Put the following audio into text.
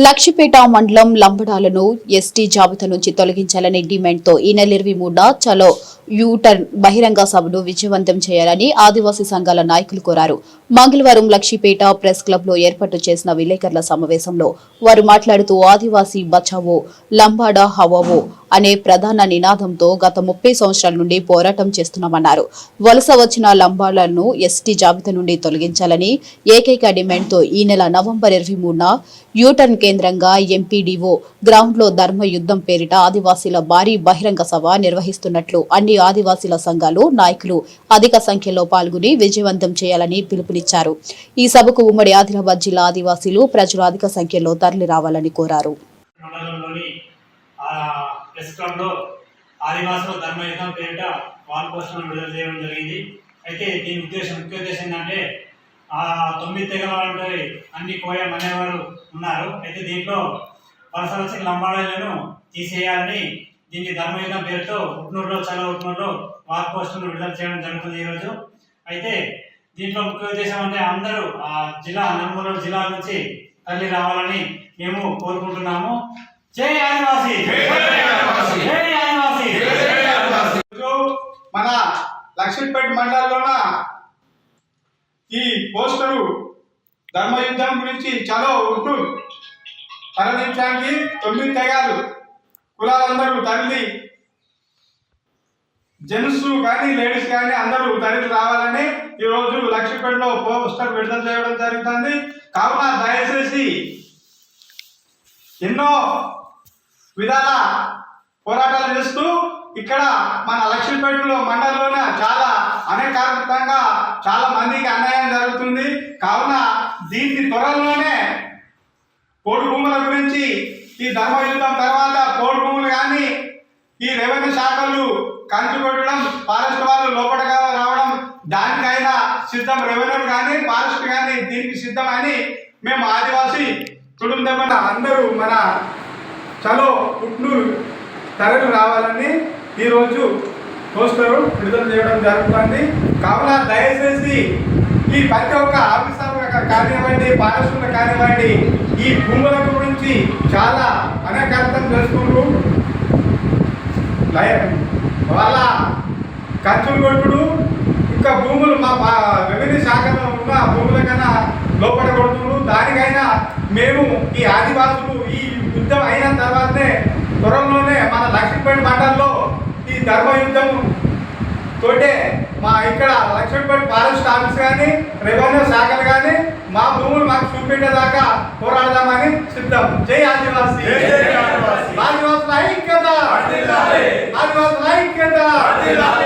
లక్ష్మిపేట మండలం లంబడాలను ఎస్టీ జాబితా నుంచి తొలగించాలనే డిమాండ్తో ఈ నెల ఇరవై మూడున చలో యూటర్న్ బహిరంగ సభను విజయవంతం చేయాలని ఆదివాసీ సంఘాల నాయకులు కోరారు. మంగళవారం లక్షిపేట ప్రెస్ క్లబ్లో ఏర్పాటు చేసిన విలేకరుల సమావేశంలో వారు మాట్లాడుతూ ఆదివాసీ బచావో లంబాడా హవావో అనే ప్రధాన నినాదంతో గత ముప్పై సంవత్సరాల నుండి పోరాటం చేస్తున్నామన్నారు. వలస వచ్చిన లంబాడాలను ఎస్టీ జాబితా నుండి తొలగించాలని ఏకైక డిమాండ్తో ఈ నెల నవంబర్ ఇరవై మూడున యూటర్న్ కేంద్రంగా ఎంపీడీఓ గ్రౌండ్లో ధర్మ యుద్ధం పేరిట ఆదివాసీల భారీ బహిరంగ సభ నిర్వహిస్తున్నట్లు అన్ని ఆదివాసీల సంఘాలు నాయకులు అధిక సంఖ్యలో పాల్గొని విజయవంతం చేయాలని పిలుపునిచ్చారు. ఈ సభకు ఉమ్మడి ఆదిలాబాద్ జిల్లా ఆదివాసీలు ప్రజలు అధిక సంఖ్యలో తరలి రావాలని కోరారు. మండలంలోని ఆ ప్రెస్ పేరిట వాల్ పోస్టులను విడుదల చేయడం జరిగింది. అయితే దీని ఉద్దేశం ముఖ్య ఉద్దేశం ఏంటంటే ఆ తొమ్మిది తెగల వాళ్ళు అన్ని కోయం అనేవారు ఉన్నారు. అయితే దీంట్లో వలస వచ్చిన లంబాడీలను తీసేయాలని దీన్ని ధర్మయుద్ధం పేరుతో ఉట్నూరులో చాలా ఉట్నూరులో వాల్ పోస్టులను విడుదల చేయడం జరుగుతుంది ఈరోజు అయితే దీంట్లో ముఖ్య ఉద్దేశం అంటే అందరూ ఆ జిల్లా నలుమూల జిల్లాల నుంచి తల్లి రావాలని మేము కోరుకుంటున్నాము. జై ఆదివాసీ! జై ఆదివాసీ! మన లక్ష్మీపేట మండలంలోన ఈ పోస్టరు ధర్మయుద్ధం గురించి చలో ఉంటూ తరలించడానికి తొమ్మిది తెగాలు కులాలందరూ తరలి జెంట్స్ కానీ లేడీస్ కానీ అందరూ తరలి రావాలని ఈరోజు లక్ష్మీపేటలో పోస్టర్ విడుదల చేయడం జరుగుతుంది. కావున దయచేసి ఎన్నో విధాల పోరాటాలు చేస్తూ ఇక్కడ మన లక్ష్మీపేటలో మండలంలోన చాలా అనేకాంతంగా చాలా మందికి అన్యాయం జరుగుతుంది. కావున దీన్ని త్వరలోనే కోడి భూముల గురించి ఈ ధర్మయుద్ధం తర్వాత పోడు భూములు కానీ ఈ రెవెన్యూ శాఖలు కంచు కొట్టడం ఫారెస్ట్ వాళ్ళు లోపలగా రావడం దానికైనా సిద్ధం రెవెన్యూ కానీ ఫారెస్ట్ కానీ దీనికి సిద్ధమని మేము ఆదివాసి కుటుంబం అందరూ మన చలో పుట్నూరు తరలి రావాలని ఈరోజు పోస్టరు విడుదల చేయడం జరుగుతుంది. కావున దయచేసి ఈ ప్రతి ఒక్క ఆఫీసర్ కానివ్వండి పారిశ్రమిక కానివ్వండి ఈ భూములకు గురించి చాలా అనేకార్థం చేసుకుంటూ లయ- వాళ్ళ ఖర్చులు కొట్టుడు ఇంకా భూములు మా రెవెన్యూ శాఖలో ఉన్న భూముల కన్నా లోపల కొడుతుడు. దానికైనా మేము ఈ ఆదివాసులు ఈ యుద్ధం అయిన తర్వాతనే త్వరలోనే మన లక్ష్మీపేట మండలంలో ఈ ధర్మ యుద్ధం తోటే మా ఇక్కడ లక్ష్మీపేట ఫారెస్ట్ ఆఫీస్ కానీ రెవెన్యూ శాఖలు కానీ మా భూములు మాకు చూపెట్టేదాకా పోరాడదామని సిద్ధం జై ఆదివాసీ.